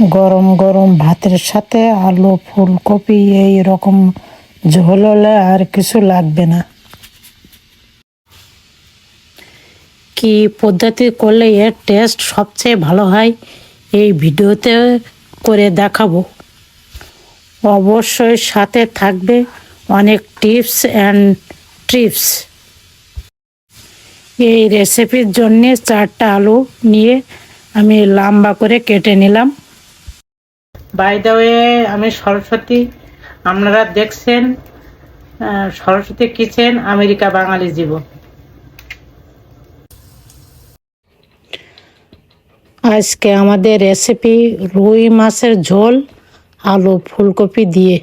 গরম গরম ভাতের সাথে আলু, ফুলকপি, এই রকম ঝোল হলে আর কিছু লাগবে না। কি পদ্ধতি করলে এর টেস্ট সবচেয়ে ভালো হয়? এই ভিডিওতে করে দেখাবো। অবশ্যই সাথে থাকবে অনেক টিপস অ্যান্ড ট্রিপস এই রেসিপির জন্যে চারটা আলু নিয়ে আমি লম্বা করে কেটে নিলাম। বাই দ্য ওয়ে আমি সরস্বতী, আপনারা দেখছেন সরস্বতী কিচেন, আমেরিকা বাঙালি জীবন। আজকে আমাদের রেসিপি রুই মাছের ঝোল, আলু ফুলকপি দিয়ে।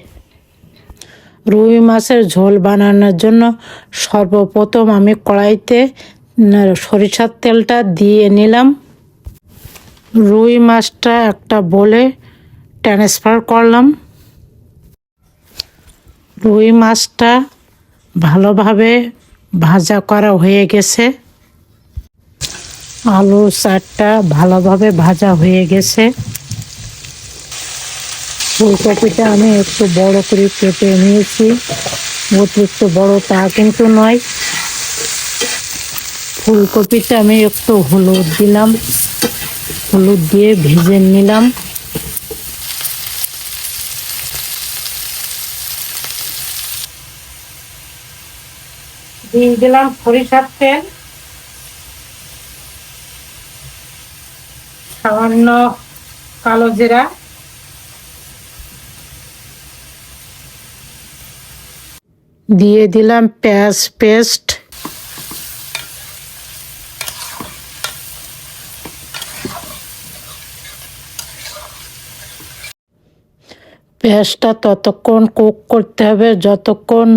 রুই মাছের ঝোল বানানোর জন্য সর্বপ্রথম আমি কড়াইতে সরিষার তেলটা দিয়ে নিলাম। রুই মাছটা একটা বলে ট্রান্সফার করলাম। রুই মাছটা ভালোভাবে ভাজা করা হয়ে গেছে। আলু চারটা ভালোভাবে ভাজা হয়ে গেছে। ফুলকপিটা আমি একটু বড় করে কেটে নিয়েছি। অতিরিক্ত বড় তা কিন্তু নয়। ফুলকপিটা আমি একটু হলুদ দিলাম। হলুদ দিয়ে ভেজে নিলাম। দিয়ে দিলাম সরিষার তেল। সামান্য কালো জিরা। দিয়ে দিলাম পেঁয়াজ পেস্ট। পেঁয়াজটা ততক্ষণ কুক করতে হবে, যতক্ষণ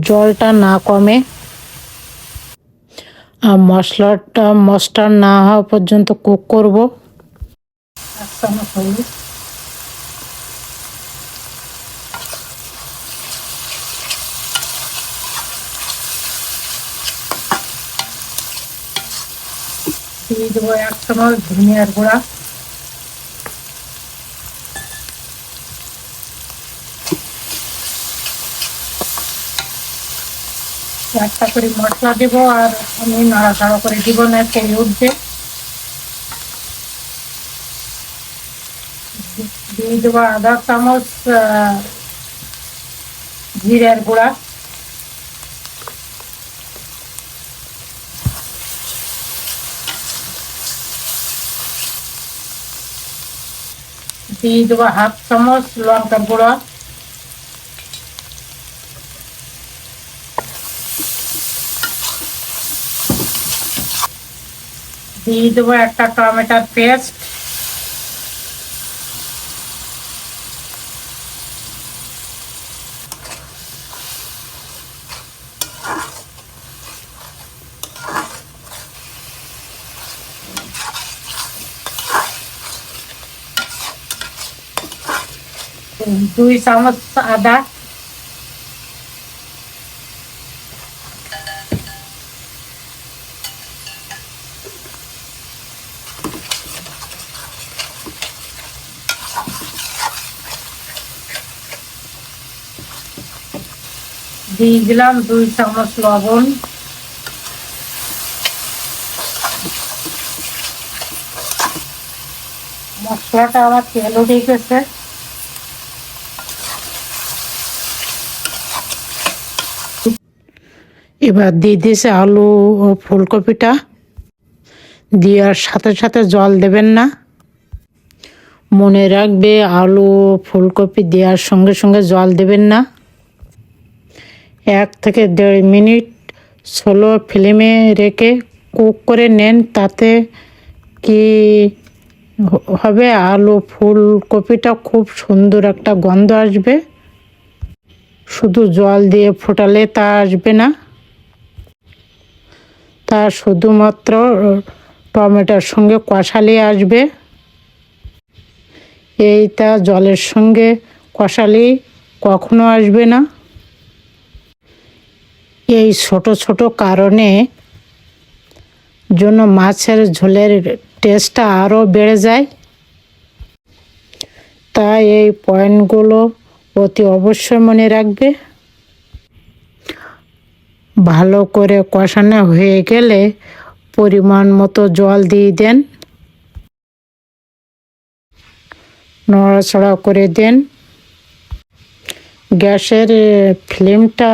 জলটা না কমে আর মশলাটা মশলা না হওয়া পর্যন্ত কুক করব। এক দিয়ে দেবো এক চামচ ধনিয়ার গুঁড়া। একটা করে মশলা দেব আর আমি নাড়াচাড়া করে দিব না তেল উঠবে। দিয়ে দেবো আধা চামচ জিরার গুঁড়া। দিয়ে দেবো হাফ চামচ লঙ্কার গুঁড়া। দিয়ে দেবো একটা টমেটোর পেস্ট। দুই চামচ আদা। দিয়ে দিলাম দুই চামচ লবণ। মশলাটা আমার তেল উঠে গেছে। এবার দিয়ে দিয়েছে আলু ও ফুলকপিটা। দেওয়ার সাথে সাথে জল দেবেন না। মনে রাখবে আলু ফুলকপি দেওয়ার সঙ্গে সঙ্গে জল দেবেন না। এক থেকে দেড় মিনিট স্লো ফ্লেমে রেখে কুক করে নেন, তাতে কি হবে? আলু ফুলকপিটা খুব সুন্দর একটা গন্ধ আসবে। শুধু জল দিয়ে ফোটালে তা আসবে না। তা শুধুমাত্র টমেটোর সঙ্গে কষালে আসবে। এইটা জলের সঙ্গে কষালে কখনো আসবে না। এই ছোট ছোট কারণে জন্য মাছের ঝোলের টেস্টটা আরও বেড়ে যায়। তাই এই পয়েন্টগুলো অতি অবশ্যই মনে রাখবে। ভালো করে কষানো হয়ে গেলে পরিমাণ মতো জল দিয়ে দেন। নড়াচড়া করে দেন। গ্যাসের ফ্লেমটা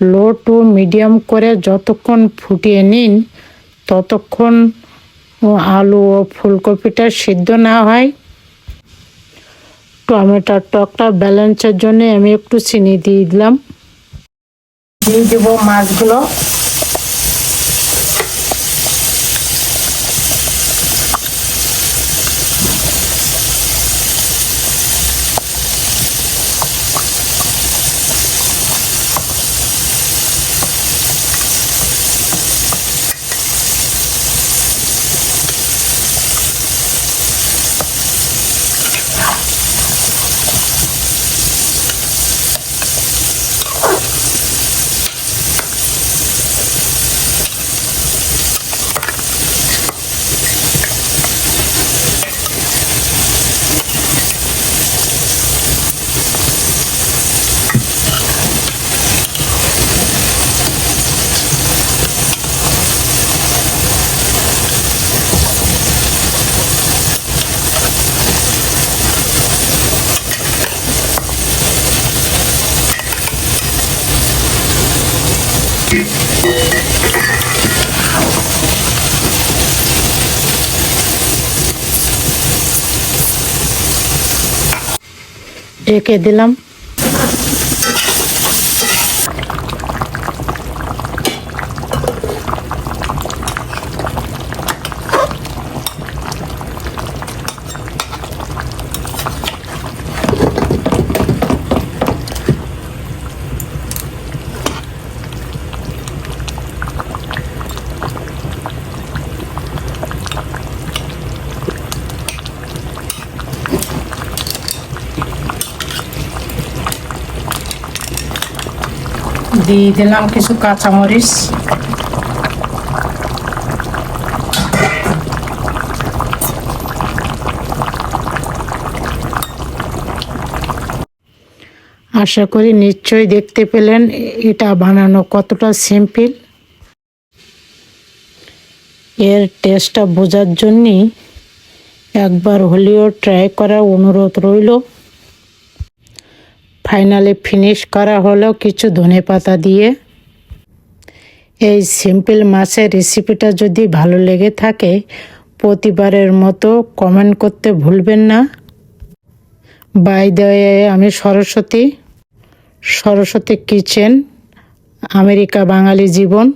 লো টু মিডিয়াম করে যতক্ষণ ফুটিয়ে নিন, ততক্ষণ আলু ও ফুলকপিটা সিদ্ধ না হয়। টমেটোর টকটা ব্যালেন্সের জন্য আমি একটু চিনি দিয়ে দিলাম। দিয়ে দেবো মাছগুলো। এঁকে দিলাম। দিয়ে দিলাম কিছু কাঁচামরিচ। আশা করি নিশ্চয়ই দেখতে পেলেন এটা বানানো কতটা সিম্পল। এর টেস্টটা বোঝার জন্যই একবার হলেও ট্রাই করার অনুরোধ রইল। ফাইনালি ফিনিশ করা হলো কিছু ধনে পাতা দিয়ে। এই সিম্পল মাছের রেসিপিটা যদি ভালো লেগে থাকে, প্রতিবারের মতো কমেন্ট করতে ভুলবেন না। বাই দেয়ে আমি সরস্বতী। সরস্বতী কিচেন, আমেরিকা বাঙালি জীবন।